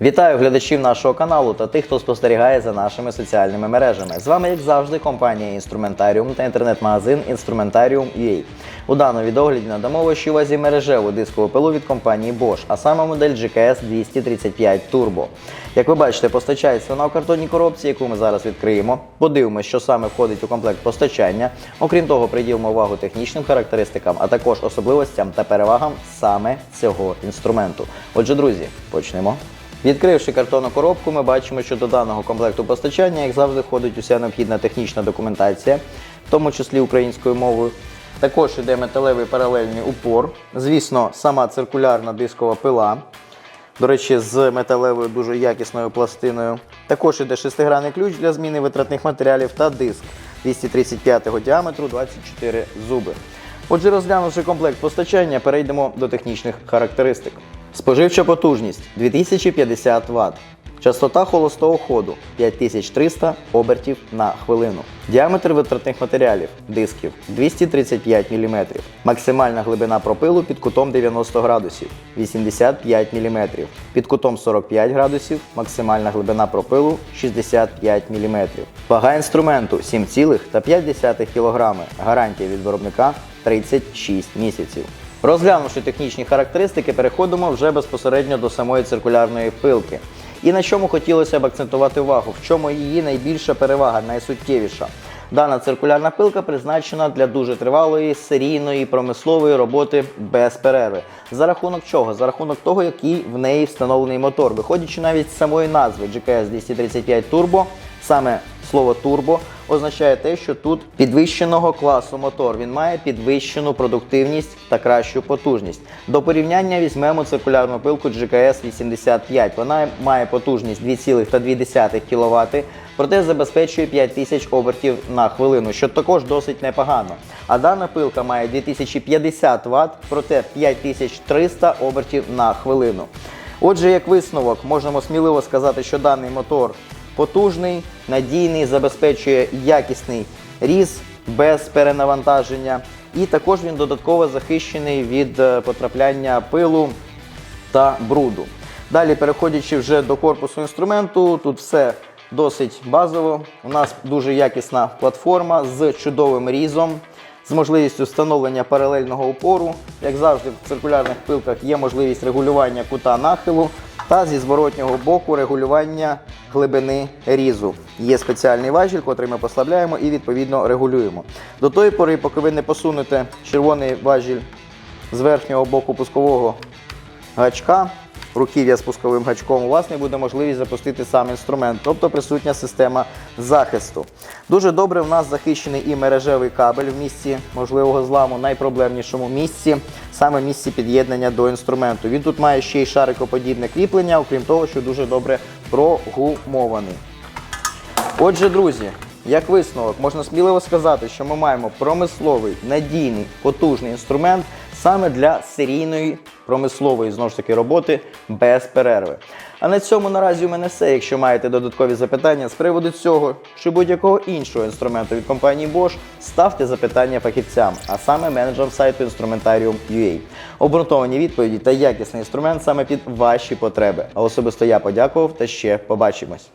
Вітаю глядачів нашого каналу та тих, хто спостерігає за нашими соціальними мережами. З вами, як завжди, компанія Інструментаріум та інтернет-магазин Instrumentarium.ua. У даному відогляді надамо вашій увазі мережеву дискову пилу від компанії Bosch, а саме модель GKS 235 Turbo. Як ви бачите, постачається вона у картонній коробці, яку ми зараз відкриємо. Подивимося, що саме входить у комплект постачання. Окрім того, приділимо увагу технічним характеристикам, а також особливостям та перевагам саме цього інструменту. Отже, друзі, почнемо. Відкривши картонну коробку, ми бачимо, що до даного комплекту постачання, як завжди, входить уся необхідна технічна документація, в тому числі українською мовою. Також іде металевий паралельний упор, звісно, сама циркулярна дискова пила. До речі, з металевою дуже якісною пластиною. Також іде шестигранний ключ для зміни витратних матеріалів та диск 235 діаметру 24 зуби. Отже, розглянувши комплект постачання, перейдемо до технічних характеристик. Споживча потужність 2050 Вт. Частота холостого ходу 5300 обертів на хвилину. Діаметр витратних матеріалів дисків 235 мм. Максимальна глибина пропилу під кутом 90 градусів 85 мм. Під кутом 45 градусів максимальна глибина пропилу 65 мм. Вага інструменту 7,5 кг. Гарантія від виробника 36 місяців. Розглянувши технічні характеристики, переходимо вже безпосередньо до самої циркулярної пилки. І на чому хотілося б акцентувати увагу, в чому її найбільша перевага, найсуттєвіша. Дана циркулярна пилка призначена для дуже тривалої серійної промислової роботи без перерви. За рахунок чого? За рахунок того, який в неї встановлений мотор. Виходячи навіть з самої назви GKS 235 Turbo, саме слово турбо означає те, що тут підвищеного класу мотор. Він має підвищену продуктивність та кращу потужність. До порівняння візьмемо циркулярну пилку GKS 85. Вона має потужність 2,2 кВт, проте забезпечує 5000 обертів на хвилину, що також досить непогано. А дана пилка має 2050 Вт, проте 5300 обертів на хвилину. Отже, як висновок, можемо сміливо сказати, що даний мотор потужний, надійний, забезпечує якісний різ без перенавантаження. І також він додатково захищений від е, потрапляння пилу та бруду. Далі, переходячи вже до корпусу інструменту, тут все досить базово. У нас дуже якісна платформа з чудовим різом, з можливістю встановлення паралельного опору. Як завжди, в циркулярних пилках є можливість регулювання кута нахилу та зі зворотнього боку регулювання глибини різу. Є спеціальний важіль, котрий ми послабляємо і відповідно регулюємо. До тої пори, поки ви не посунете червоний важіль з верхнього боку пускового гачка, руків'я з пусковим гачком, у вас не буде можливість запустити сам інструмент, тобто присутня система захисту. Дуже добре в нас захищений і мережевий кабель в місці можливого зламу, найпроблемнішому місці, саме місці під'єднання до інструменту. Він тут має ще й шарикоподібне кріплення, окрім того, що дуже добре прогумований. Отже, друзі, як висновок, можна сміливо сказати, що ми маємо промисловий, надійний, потужний інструмент саме для серійної промислової знову ж таки роботи без перерви. А на цьому наразі у мене все. Якщо маєте додаткові запитання з приводу цього чи будь-якого іншого інструменту від компанії Bosch, ставте запитання фахівцям, а саме менеджерам сайту Instrumentarium.ua. Обґрунтовані відповіді та якісний інструмент саме під ваші потреби. А особисто я подякував та ще побачимось.